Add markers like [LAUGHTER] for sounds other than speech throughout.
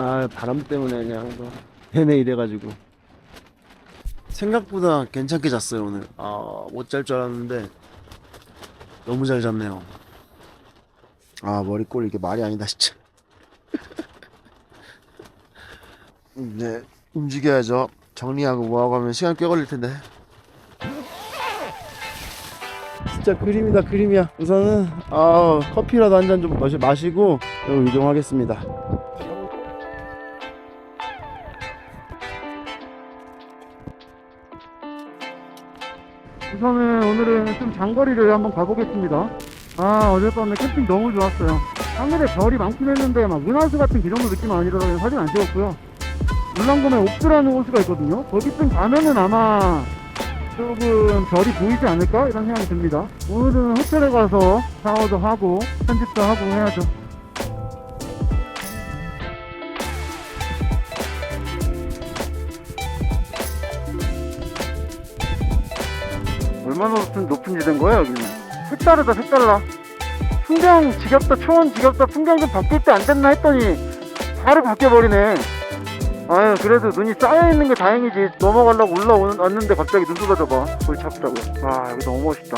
아 바람 때문에 그냥 뭐 내내 이래가지고. 생각보다 괜찮게 잤어요 오늘. 아 못 잘 줄 알았는데 너무 잘 잤네요. 아 머리꼴 이게 말이 아니다 진짜. [LAUGHS] 네 움직여야죠. 정리하고 뭐하고 하면 시간 꽤 걸릴 텐데. 진짜 그림이다 그림이야. 우선은 아 커피라도 한 잔 좀 마시고 이동하겠습니다 우선은 오늘은 좀 장거리를 한번 가보겠습니다. 아, 어젯밤에 캠핑 너무 좋았어요. 하늘에 별이 많긴 했는데 막 은하수 같은 그 정도 느낌은 아니라서 사진 안 찍었고요. 울랑금에 옥수라는 호수가 있거든요. 거기쯤 가면은 아마 조금 별이 보이지 않을까 이런 생각이 듭니다. 오늘은 호텔에 가서 샤워도 하고 편집도 하고 해야죠. 얼마나 높은, 높은 지대인 거야 여기는? 색다르다 색달라 풍경 지겹다 초원 지겹다 풍경 좀 바뀔 때 안 됐나 했더니 바로 바뀌어버리네. 아유 그래도 눈이 쌓여있는 게 다행이지. 넘어가려고 올라왔는데 갑자기 눈 쏟아져 봐. 골치 아프다고. 와 여기 너무 멋있다.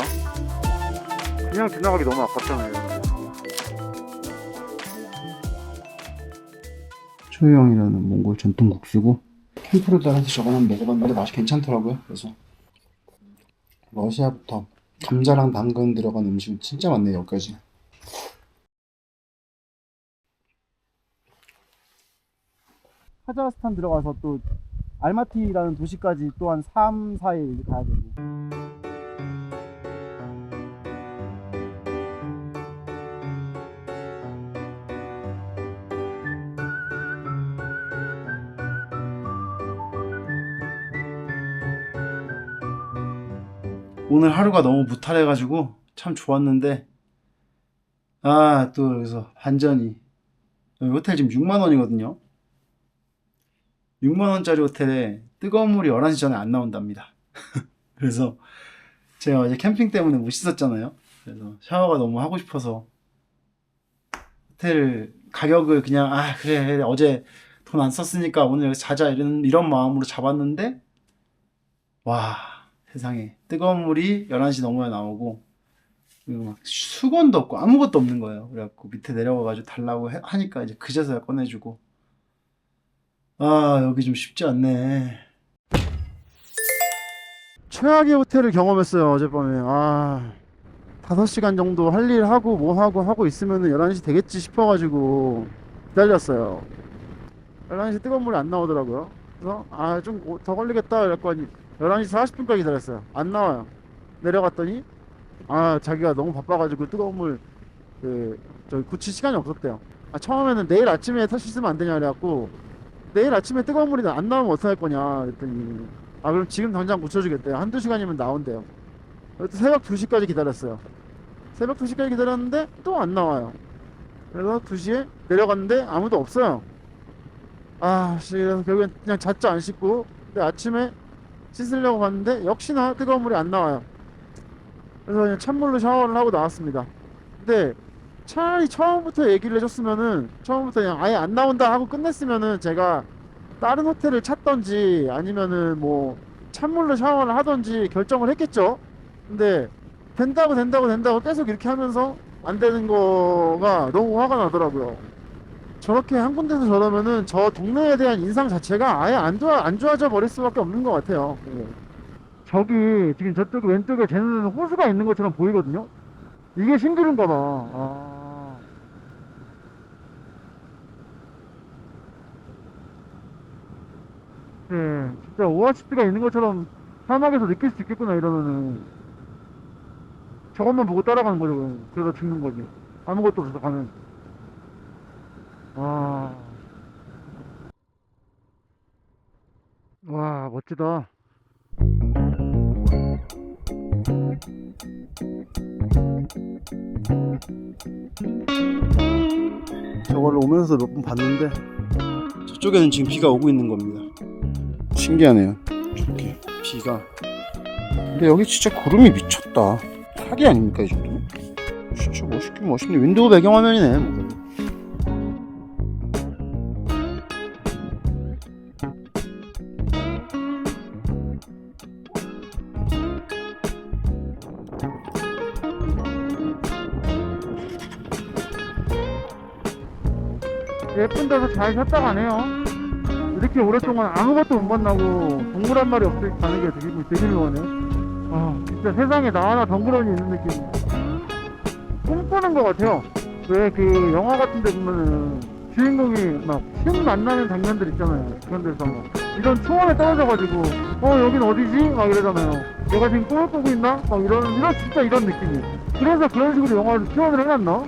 그냥 지나가기 너무 아깝잖아요. 초유형이라는 몽골 전통 국수고 캠프로다해서 저거는 먹어봤는데 맛이 괜찮더라고요. 그래서 러시아부터 감자랑 당근 들어간 음식 진짜 많네요 여기까지. 카자흐스탄 들어가서 또 알마티라는 도시까지 또 한 3, 4일 가야 되고 오늘 하루가 너무 무탈해가지고 참 좋았는데 아 또 여기서 반전이. 여기 호텔 지금 6만 원이거든요. 6만 원짜리 호텔에 뜨거운 물이 11시 전에 안 나온답니다. [LAUGHS] 그래서 제가 어제 캠핑 때문에 못 씻었잖아요. 그래서 샤워가 너무 하고 싶어서 호텔 가격을 그냥 아 그래 어제 돈 안 썼으니까 오늘 여기서 자자 이런, 이런 마음으로 잡았는데 와 세상에. 뜨거운 물이 11시 넘어야 나오고 그리고 막 수건도 없고 아무것도 없는 거예요. 그래갖고 밑에 내려가가지고 달라고 해- 하니까 이제 그제서야 꺼내주고. 아 여기 좀 쉽지 않네. 최악의 호텔을 경험했어요 어젯밤에. 아 5시간 정도 할 일 하고 뭐 하고 하고 있으면은 11시 되겠지 싶어가지고 기다렸어요. 11시 뜨거운 물이 안 나오더라고요. 그래서 아 좀 더 걸리겠다 그랬더니 11시 40분까지 기다렸어요. 안 나와요. 내려갔더니 아 자기가 너무 바빠가지고 뜨거운 물 그 저기 굳힐 시간이 없었대요. 아 처음에는 내일 아침에 탈수 있으면 안 되냐 그래갖고 내일 아침에 뜨거운 물이 안 나오면 어떡할 거냐 그랬더니 아 그럼 지금 당장 고쳐주겠대요. 한두 시간이면 나온대요. 그래서 새벽 2시까지 기다렸어요. 새벽 2시까지 기다렸는데 또 안 나와요. 그래서 2시에 내려갔는데 아무도 없어요. 아 씨, 그래서 결국엔 그냥 잤죠 안 씻고 근데 아침에 씻으려고 갔는데 역시나 뜨거운 물이 안 나와요 그래서 그냥 찬물로 샤워를 하고 나왔습니다 근데 차라리 처음부터 얘기를 해줬으면은 처음부터 그냥 아예 안 나온다 하고 끝냈으면은 제가 다른 호텔을 찾던지 아니면은 뭐 찬물로 샤워를 하던지 결정을 했겠죠. 근데 된다고 된다고 된다고 계속 이렇게 하면서 안 되는 거가 너무 화가 나더라고요. 저렇게 한 군데서 저러면은 저 동네에 대한 인상 자체가 아예 안 좋아 안 좋아져 버릴 수밖에 없는 것 같아요. 예. 저기 지금 저쪽 왼쪽에 제 눈에는 호수가 있는 것처럼 보이거든요. 이게 신기른가 봐. 아. 네, 진짜 오아시스가 있는 것처럼 사막에서 느낄 수 있겠구나 이러면은 저것만 보고 따라가는 거죠. 그럼. 그러다 죽는 거지. 아무것도 없어서 가면. 와. 와, 멋지다. 저거를 오면서 몇 번 봤는데 저쪽에는 지금 비가 오고 있는 겁니다. 신기하네요. 저렇게 비가. 근데 여기 진짜 구름이 미쳤다. 사기 아닙니까 이 정도면? 진짜 멋있긴 멋있네. 윈도우 배경화면이네. 잘 쉬었다 가네요. 이렇게 오랫동안 아무것도 못 만나고 동물 한 마리 없이 가는 게 되게, 되게 좋아하네요. 아, 진짜 세상에 나 하나 덩그러니 있는 느낌. 꿈꾸는 것 같아요. 왜 그 영화 같은 데 보면은 주인공이 막 시험 만나는 장면들 있잖아요. 그런 데서 막 이런 초원에 떨어져가지고 어 여긴 어디지? 막 이러잖아요. 내가 지금 꿈을 꾸고 있나? 막 이런 이런 진짜 이런 느낌이에요. 그래서 그런 식으로 영화를 표현을 해놨나?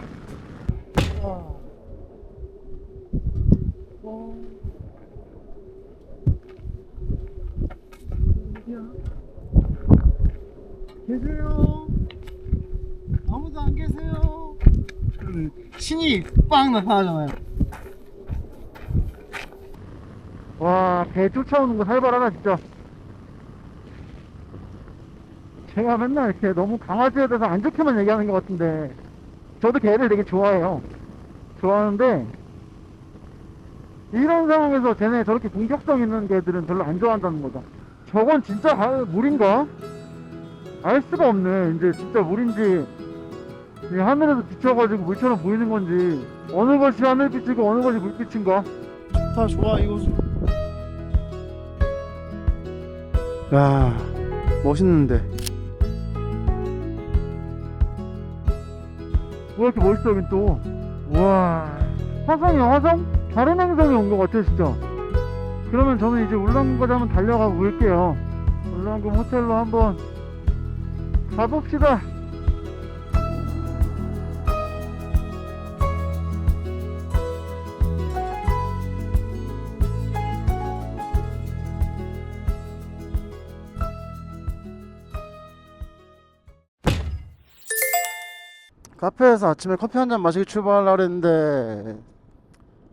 계세요? 아무도 안 계세요? 신이 빵 나타나잖아요. 와, 개 쫓아오는 거 살벌하다, 진짜. 제가 맨날 이렇게 너무 강아지에 대해서 안 좋게만 얘기하는 것 같은데, 저도 개를 되게 좋아해요. 좋아하는데, 이런 상황에서 쟤네 저렇게 공격성 있는 개들은 별로 안 좋아한다는 거죠. 저건 진짜 아, 물인가? 알 수가 없네. 이제 진짜 물인지, 이 하늘에서 비춰가지고 물처럼 보이는 건지, 어느 것이 하늘빛이고 어느 것이 물빛인가? 다 좋아 이거. 야 멋있는데 왜 이렇게 멋있어 여긴 또 우와 화성이야 화성? 다른 행성에 온 것 같아 진짜 그러면 저는 이제 울릉도까지 한번 달려가 볼게요 울릉도 호텔로 한번 가봅시다. 카페에서 아침에 커피 한 잔 마시고 출발하려고 했는데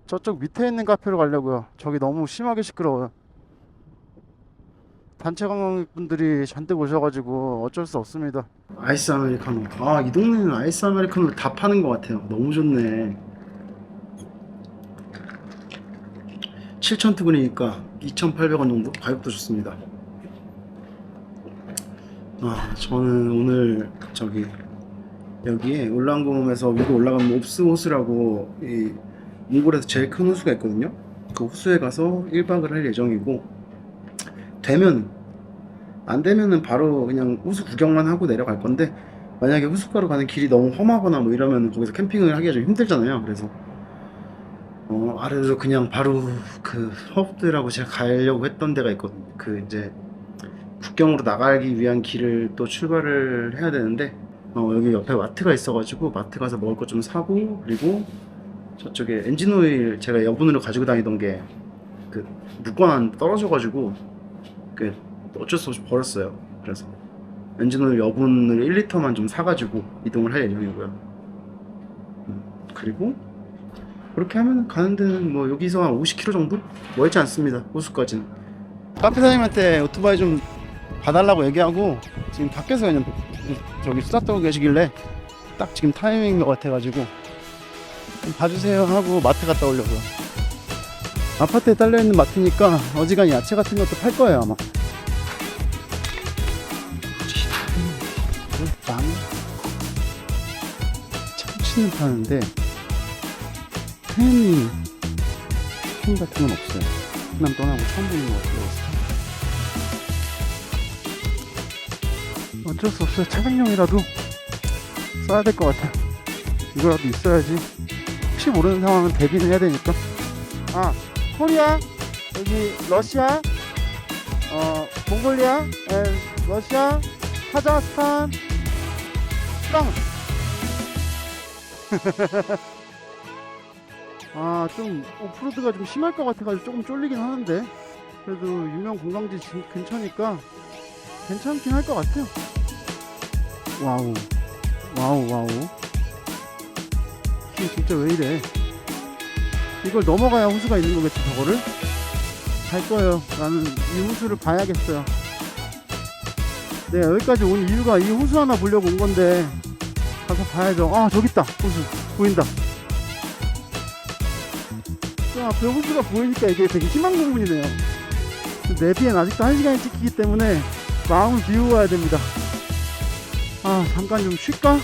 저쪽 밑에 있는 카페로 가려고요. 저기 너무 심하게 시끄러워요 단체 관광객분들이 잔뜩 오셔가지고 어쩔 수 없습니다 아이스 아메리카노. 아, 이 동네는 아이스 아메리카노를 다 파는 것 같아요. 너무 좋네. 7,000투근이니까 2,800원 정도? 가격도 좋습니다. 아, 저는 오늘 저기 여기에 울란공에서 위로 올라가면 옵스 호수라고 이 몽골에서 제일 큰 호수가 있거든요. 그 호수에 가서 1박을 할 예정이고 되면 안 되면은 바로 그냥 호수 구경만 하고 내려갈 건데 만약에 호숫가로 가는 길이 너무 험하거나 뭐 이러면 거기서 캠핑을 하기가 좀 힘들잖아요. 그래서 어 아래로 그냥 바로 그 허브들하고 제가 가려고 했던 데가 있거든요. 그 이제 국경으로 나가기 위한 길을 또 출발을 해야 되는데 어 여기 옆에 마트가 있어가지고 마트 가서 먹을 것 좀 사고 그리고 저쪽에 엔진 오일 제가 여분으로 가지고 다니던 게 그 무관 떨어져가지고 그 어쩔 수 없이 버렸어요. 그래서 엔진오일 여분을 1리터만 좀 사가지고 이동을 할 예정이고요. 음, 그리고 그렇게 하면 가는 데는 뭐 여기서 한 50km 정도? 멀지 않습니다. 호수까지는. 카페 사장님한테 오토바이 좀 봐달라고 얘기하고 지금 밖에서 그냥 저기 수다 떨고 계시길래 딱 지금 타이밍인 것 같아가지고 좀 봐주세요 하고 마트 갔다 오려고요. 아파트에 딸려있는 마트니까 어지간히 야채 같은 것도 팔 거예요 아마. 참치는 파는데 햄이 햄 같은 건 없어요. 그냥 떠나고 처음 보는 것 같아요. 어쩔 수 없어요. 차량용이라도 써야 될 것 같아요. 이거라도 있어야지. 혹시 모르는 상황은 대비는 해야 되니까. 아 코리아? 여기 러시아? 어 몽골리아? 에, 러시아? 카자흐스탄? 프랑스 [LAUGHS] 아 좀 오프로드가 좀 심할 것 같아가지고 조금 쫄리긴 하는데 그래도 유명 관광지 지- 근처니까 괜찮긴 할 것 같아요. 와우. 와우 와우. 이 진짜 왜 이래? 이걸 넘어가야 호수가 있는 거겠지 저거를? 갈 거예요. 나는 이 호수를 봐야겠어요. 네 여기까지 온 이유가 이 호수 하나 보려고 온 건데 가서 봐야죠. 아 저기 있다. 호수 보인다. 저 앞에 호수가 보이니까 이게 되게 희망 고문이네요. 내비엔 아직도 한 시간이 찍히기 때문에 마음을 비우고 와야 됩니다. 아 잠깐 좀 쉴까?